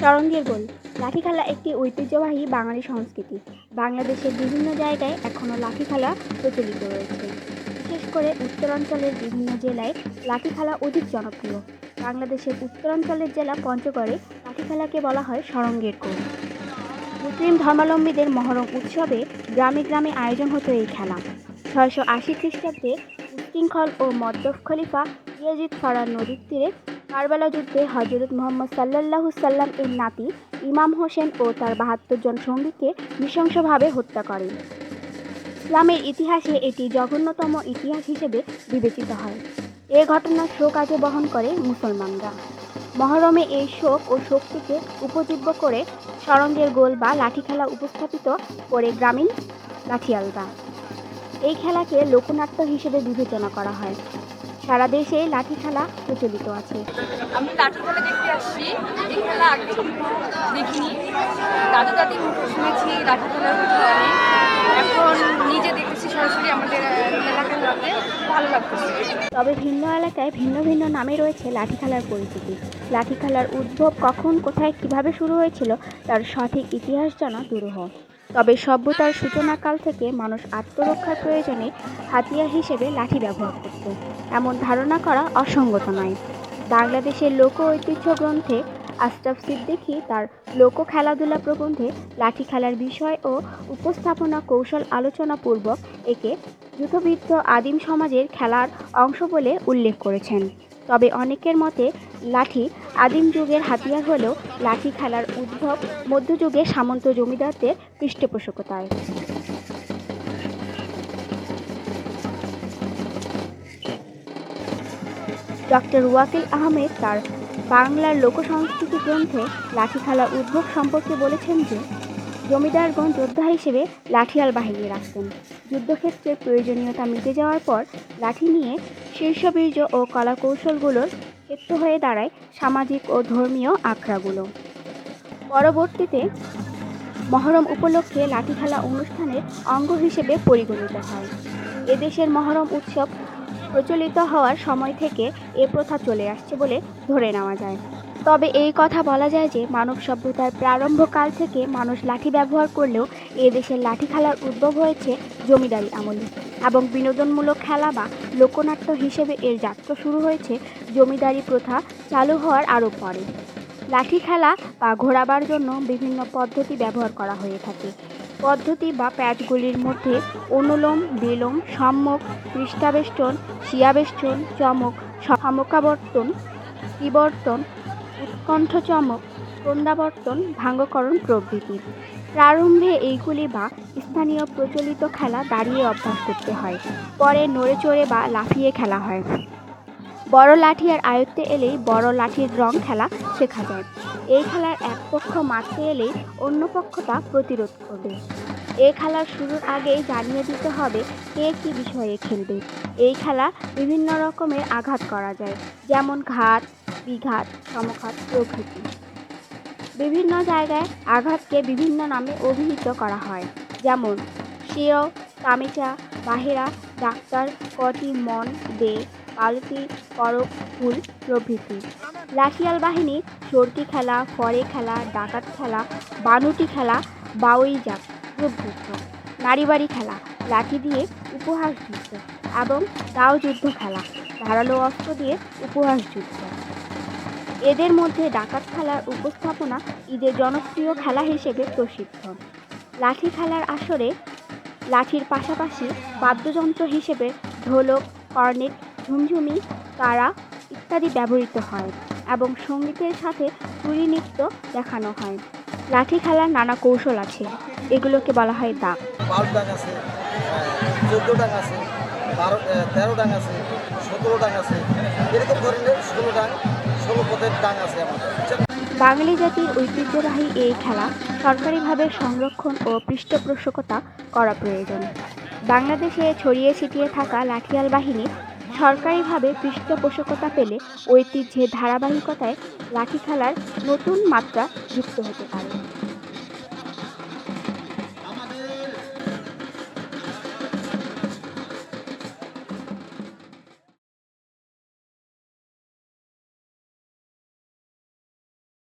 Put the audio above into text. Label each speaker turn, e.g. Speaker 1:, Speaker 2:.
Speaker 1: চরঙ্গের গোল। লাঠি খেলা একটি ঐতিহ্যবাহী বাঙালি সংস্কৃতি। বাংলাদেশের বিভিন্ন জায়গায় এখনও লাঠি খেলা প্রচলিত রয়েছে। বিশেষ করে উত্তরাঞ্চলের বিভিন্ন জেলায় লাঠি খেলা অধিক জনপ্রিয়। বাংলাদেশের উত্তরাঞ্চলের জেলা পঞ্চগড়ে লাঠি খেলাকে বলা হয় সরঙ্গের গোল। মুসলিম ধর্মাবলম্বীদের মহরম উৎসবে গ্রামে গ্রামে আয়োজন হতো এই খেলা। ছয়শো আশি খ্রিস্টাব্দে উশৃঙ্খল ও মদ্যপ খলিফা ইয়াজিদ ফারার নদীর তীরে কারবালা যুদ্ধে হজরত মোহাম্মদ সাল্লাল্লাহু সাল্লাম এর নাতি ইমাম হোসেন ও তার বাহাত্তর জন সঙ্গীকে নৃশংসভাবে হত্যা করেন। ইসলামের ইতিহাসে এটি জঘন্যতম ইতিহাস হিসেবে বিবেচিত হয়। এ ঘটনার শোক আজও বহন করে মুসলমানরা। মহরমে এই শোক ও শক্তিকে উপজীব্য করে সরঙ্গের গোল বা লাঠি খেলা উপস্থাপিত করে গ্রামীণ লাঠিয়ালরা এই খেলাকে লোকনাট্য হিসেবে বিবেচনা করা হয়। সারা দেশে লাঠি খেলা প্রচলিত আছে।
Speaker 2: আমি লাঠি খেলা দেখতে আসছি। এই খেলা আগে দেখিনি। দাদু দাদি শুনেছি, লাঠি খেলার এখন নিজে দেখতেছি সরাসরি আমাদের
Speaker 1: তবে ভিন্ন এলাকায় ভিন্ন ভিন্ন নামে রয়েছে লাঠি খেলার পরিচিতি। লাঠি খেলার উদ্ভব কখন, কোথায়, কীভাবে শুরু হয়েছিল, তার সঠিক ইতিহাস জানা দুরূহ। তবে সভ্যতার সূচনাকাল থেকে মানুষ আত্মরক্ষার প্রয়োজনে হাতিয়ার হিসেবে লাঠি ব্যবহার করত। এমন ধারণা করা অসঙ্গত নয়। বাংলাদেশের লোক ঐতিহ্য গ্রন্থে আশরাফ সিদ্দিকী তার লোক খেলাধুলা প্রবন্ধে লাঠি খেলার বিষয় ও উপস্থাপনা কৌশল আলোচনা পূর্বক একে যুথবৃত্ত আদিম সমাজের খেলার অংশ বলে উল্লেখ করেছেন। তবে অনেকের মতে লাঠি আদিম যুগের হাতিয়ার হলেও লাঠি খেলার উদ্ভব মধ্যযুগে সামন্ত জমিদারদের পৃষ্ঠপোষকতায়। ডক্টর ওয়াকিল আহমেদ তার বাংলার লোকসংস্কৃতি গ্রন্থে লাঠি খেলার উদ্ভব সম্পর্কে বলেছেন যে, জমিদারগণ যোদ্ধা হিসেবে লাঠিয়াল বাহিনী রাখতেন। যুদ্ধক্ষেত্রে প্রয়োজনীয়তা মিটে যাওয়ার পর লাঠি নিয়ে শীর্ষবীর্য ও কলাকৌশলগুলোর ক্ষেত্র হয়ে দাঁড়ায় সামাজিক ও ধর্মীয় আখড়াগুলো। পরবর্তীতে মহরম উপলক্ষে লাঠি খেলা অনুষ্ঠানের অঙ্গ হিসেবে পরিগণিত হয়। এদেশের মহরম উৎসব প্রচলিত হওয়ার সময় থেকে এ প্রথা চলে আসছে বলে ধরে নেওয়া যায়। তবে এই কথা বলা যায় যে, মানব সভ্যতার প্রারম্ভকাল থেকে মানুষ লাঠি ব্যবহার করলেও এ দেশের লাঠি খেলার উদ্ভব হয়েছে জমিদারি আমলে এবং বিনোদনমূলক খেলা বা লোকনাট্য হিসেবে এর যাত্রা শুরু হয়েছে জমিদারি প্রথা চালু হওয়ার আরও পরে। লাঠি খেলা বা ঘোরাবার জন্য বিভিন্ন পদ্ধতি ব্যবহার করা হয়ে থাকে। পদ্ধতি বা প্যাচগুলির মধ্যে অনুলোম, বিলোম, সম্মুখ, পৃষ্ঠাবেষ্টন, শিয়াবেষ্টন, চমক, সমকাবর্তন, বিবর্তন, উৎকণ্ঠ চমক সন্ধ্যাবর্তন ভাঙ্গকরণ প্রভৃতি। প্রারম্ভে এইগুলি বা স্থানীয় প্রচলিত খেলা দাঁড়িয়ে অভ্যাস করতে হয়, পরে নড়ে চড়ে বা লাফিয়ে খেলা হয়। বড় লাঠি আর আয়ত্তে এলেই বড় লাঠির রং খেলা শেখা যায়। এই খেলার এক পক্ষ মাঠে এলেই অন্য পক্ষ তা প্রতিরোধ করবে। এই খেলার শুরুর আগেই জানিয়ে দিতে হবে কে কী বিষয়ে খেলবে। এই খেলা বিভিন্ন রকমের আঘাত করা যায়, যেমন ঘাত, বিঘাত, সমঘাত প্রভৃতি। বিভিন্ন জায়গায় আঘাতকে বিভিন্ন নামে অভিহিত করা হয়, যেমন শিও তামিচা, বাহেরা, ডাক্তার, কটি মন, দে পালতি করক ফুল প্রভৃতি। লাঠিয়াল বাহিনী সর্কি খেলা, ফরে খেলা, ডাকাত খেলা বানুটি খেলা, বাউই জাপ প্রভৃতি। নারীবাড়ি খেলা, লাঠি দিয়ে উপহাস যুদ্ধ এবং দাও যুদ্ধ খেলা, ধারালো অস্ত্র দিয়ে উপহাস যুদ্ধ। এদের মধ্যে ডাকাত খেলার উপস্থাপনা ঈদের জনপ্রিয় খেলা হিসেবে প্রসিদ্ধ। লাঠি খেলার আসরে লাঠির পাশাপাশি বাদ্যযন্ত্র হিসেবে ঢোলক, কর্নেট ঝুমঝুমি তারা ইত্যাদি ব্যবহৃত হয় এবং সঙ্গীতের সাথে তুরি নৃত্য দেখানো হয়। লাঠি খেলার নানা কৌশল আছে এগুলোকে বলা হয় দাগ।
Speaker 3: বারো ডাং আছে চোদ্দ ডাং আছে বারো তেরো ডাং আছে সতেরো ডাং আছে এরকম ধরনের ষোলো ডাং ষোলো পদের ডাং আছে আমাদের।
Speaker 1: বাঙালি জাতির ঐতিহ্যবাহী এই খেলা সরকারিভাবে সংরক্ষণ ও পৃষ্ঠপোষকতা করা প্রয়োজন। বাংলাদেশে ছড়িয়ে ছিটিয়ে থাকা লাঠিয়াল বাহিনী সরকারিভাবে পৃষ্ঠপোষকতা পেলে ঐতিহ্যের ধারাবাহিকতায় লাঠি খেলার নতুন মাত্রা যুক্ত হতে পারে।